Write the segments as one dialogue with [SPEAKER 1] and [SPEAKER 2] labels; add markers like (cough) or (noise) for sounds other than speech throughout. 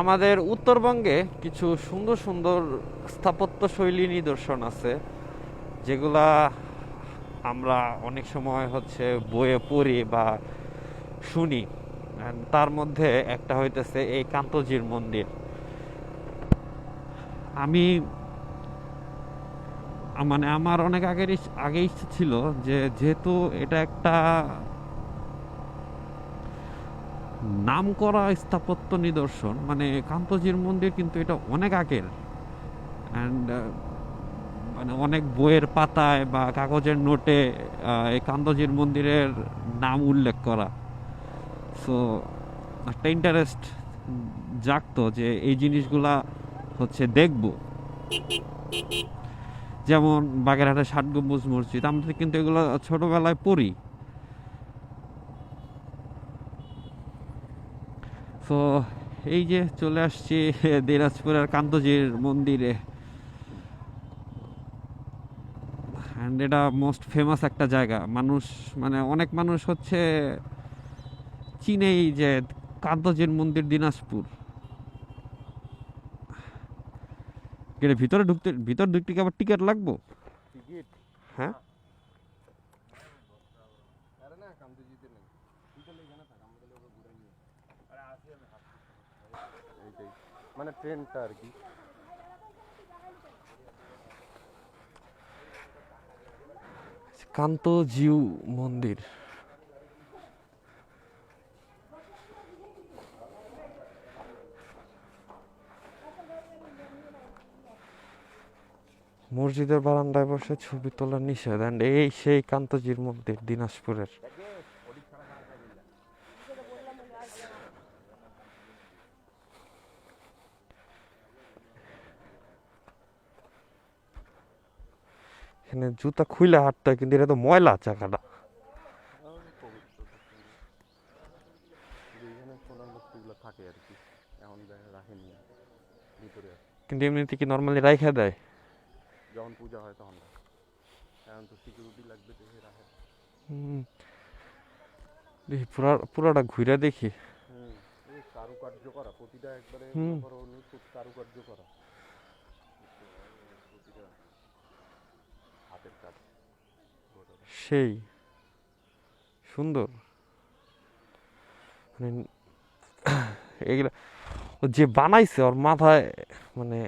[SPEAKER 1] আমাদের উত্তরবঙ্গে কিছু সুন্দর সুন্দর স্থাপত্য শৈলী নিদর্শন আছে, যেগুলা আমরা অনেক সময় হচ্ছে বইয়ে পড়ি বা শুনি। তার মধ্যে একটা হইতেছে এই কান্তজির মন্দির। আমি মানে আমার অনেক আগের আগে ইচ্ছা ছিল যে যেহেতু এটা একটা নাম করা স্থাপত্য নিদর্শন মানে কান্তজির মন্দির কিন্তু এটা অনেক আগের। অ্যান্ড মানে অনেক বইয়ের পাতায় বা কাগজের নোটে এই কান্তজির মন্দিরের নাম উল্লেখ করা। সো একটা ইন্টারেস্ট জাগতো যে এই জিনিসগুলা হচ্ছে দেখব। যেমন বাগেরহাটের ষাট গম্বুজ মসজিদ, আমরা কিন্তু এগুলো ছোটবেলায় পড়ি। তো এই যে চলে আসছি দিনাজপুরের কান্তজির মন্দিরে। অ্যান্ড এটা মোস্ট ফেমাস একটা জায়গা। মানুষ মানে অনেক মানুষ হচ্ছে চিনেই যে কান্তজির মন্দির দিনাজপুর। ভিতরে ঢুকতে ভিতর ঢুকতে কি আবার টিকিট লাগবো? হ্যাঁ
[SPEAKER 2] আরে না কামতে জিতে নেই তুই তো এখানে থাক আমাদের লোক ঘুরে নিয়ে এইটাই মানে ট্রেনটা আর কি।
[SPEAKER 1] কান্তজিউ মন্দির। মসজিদের বারান্দায় বসে ছবি তোলা নিষেধ। অ্যান্ড এই সেই কান্তজির মন্দির, দিনাজপুরের। এখানে জুতা খুইলে হাঁটতে হয় কিন্তু এটা তো ময়লা চাকাটা। কিন্তু এমনিতে কি নর্মালি রাইখা দেয়?
[SPEAKER 2] যখন পূজা হয় তখন। এখন তো সিকিউরিটি লাগবে দেখে রাখে
[SPEAKER 1] দেখি পুরা পুরাটা ঘুরে দেখি।
[SPEAKER 2] কারুকার্য করা প্রতিটা একবারে কারুকার্য করা। হাতের কাজ।
[SPEAKER 1] সেই সুন্দর। মানে (clears throat) এগুলা যে বানাইছে ওর মাথায় মানে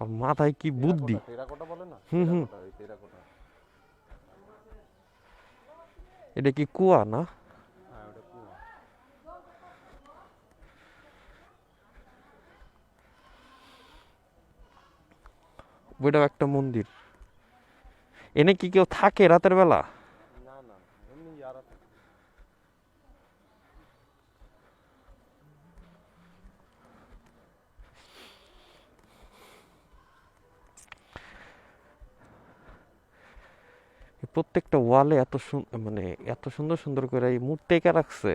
[SPEAKER 1] ওর মাথায় কি বুদ্ধি? হুম, হুম। এটা কি কুয়া না?
[SPEAKER 2] হ্যাঁ
[SPEAKER 1] ওইটাও একটা মন্দির। এনে কি কেউ থাকে রাতের বেলা? প্রত্যেকটা ওয়ালে এত মানে এত সুন্দর সুন্দর করে এই মূর্তি এঁকে রাখছে।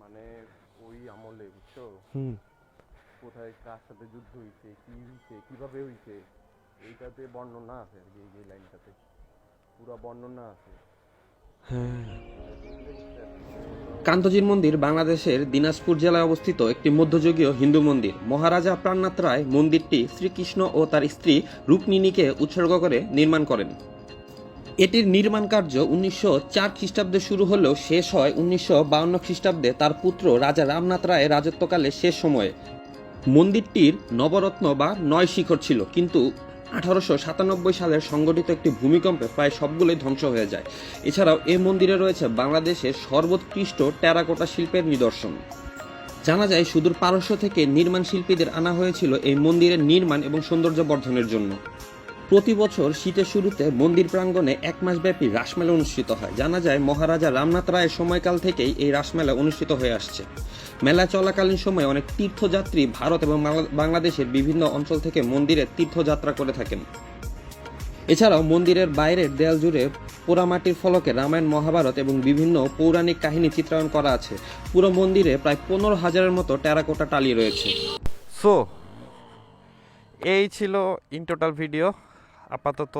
[SPEAKER 2] মানে ওই আমলে বুঝছ?
[SPEAKER 1] হুম।
[SPEAKER 2] কোথায় কার সাথে যুদ্ধ হইছে, কি হইছে, কীভাবে হইছে, এইটাতে বর্ণনা আছে আর কি, এই লাইনটাতে। পুরো বর্ণনা আছে।
[SPEAKER 1] হ্যাঁ।
[SPEAKER 3] কান্তজির মন্দির বাংলাদেশের দিনাজপুর জেলায় অবস্থিত একটি মধ্যযুগীয় হিন্দু মন্দির। মহারাজা প্রাণনাথ রায় মন্দিরটি শ্রীকৃষ্ণ ও তার স্ত্রী রুক্মিণীকে উৎসর্গ করে নির্মাণ করেন। এটির নির্মাণ কার্য উনিশশো চার খ্রিস্টাব্দে শুরু হলেও শেষ হয় উনিশশো বাউন্ন খ্রিস্টাব্দে তার পুত্র রাজা রামনাথ রায়ের রাজত্বকালে শেষ সময়ে। মন্দিরটির নবরত্ন বা নয় শিখর ছিল, কিন্তু আঠারোশো সাতানব্বই সালে সংগঠিত একটি ভূমিকম্পে প্রায় সবগুলোই ধ্বংস হয়ে যায়। এছাড়াও এ মন্দিরে রয়েছে বাংলাদেশের সর্বোৎকৃষ্ট টেরাকোটা শিল্পের নিদর্শন। জানা যায়, সুদূর পারস্য থেকে নির্মাণ শিল্পীদের আনা হয়েছিল এই মন্দিরের নির্মাণ এবং সৌন্দর্য বর্ধনের জন্য। প্রতি বছর শীতের শুরুতে মন্দির প্রাঙ্গণে এক মাসব্যাপী রাসমেলা অনুষ্ঠিত হয়। জানা যায়, মহারাজা রামনাথ রায়ের সময়কাল থেকেই এই রাসমেলা অনুষ্ঠিত হয়ে আসছে। মেলা চলাকালীন সময়ে অনেক তীর্থযাত্রী ভারত এবং বাংলাদেশের বিভিন্ন অঞ্চল থেকে মন্দিরে তীর্থযাত্রা করে থাকেন। এছাড়াও মন্দিরের বাইরের দেয়াল জুড়ে পোড়ামাটির ফলকে রামায়ণ, মহাভারত এবং বিভিন্ন পৌরাণিক কাহিনী চিত্রায়ন করা আছে। পুরো মন্দিরে প্রায় পনেরো হাজারের মতো টেরাকোটা টালি রয়েছে।
[SPEAKER 1] সো এই ছিল ইন টোটাল ভিডিও আপাতত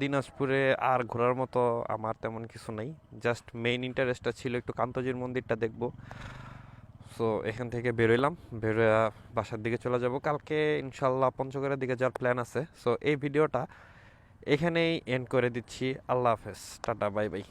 [SPEAKER 1] দিনাজপুরে আর ঘোরার মতো আমার তেমন কিছু নাই। জাস্ট মেইন ইন্টারেস্টটা ছিল একটু কান্তজির মন্দিরটা দেখব। সো এখান থেকে বেরোইলাম। বেরোয়া বাসার দিকে চলে যাব। কালকে ইনশাল্লাহ পঞ্চগড়ের দিকে যাওয়ার প্ল্যান আছে। সো এই ভিডিওটা এখানেই এন্ড করে দিচ্ছি। আল্লাহ হাফেজ। Tata, bye bye.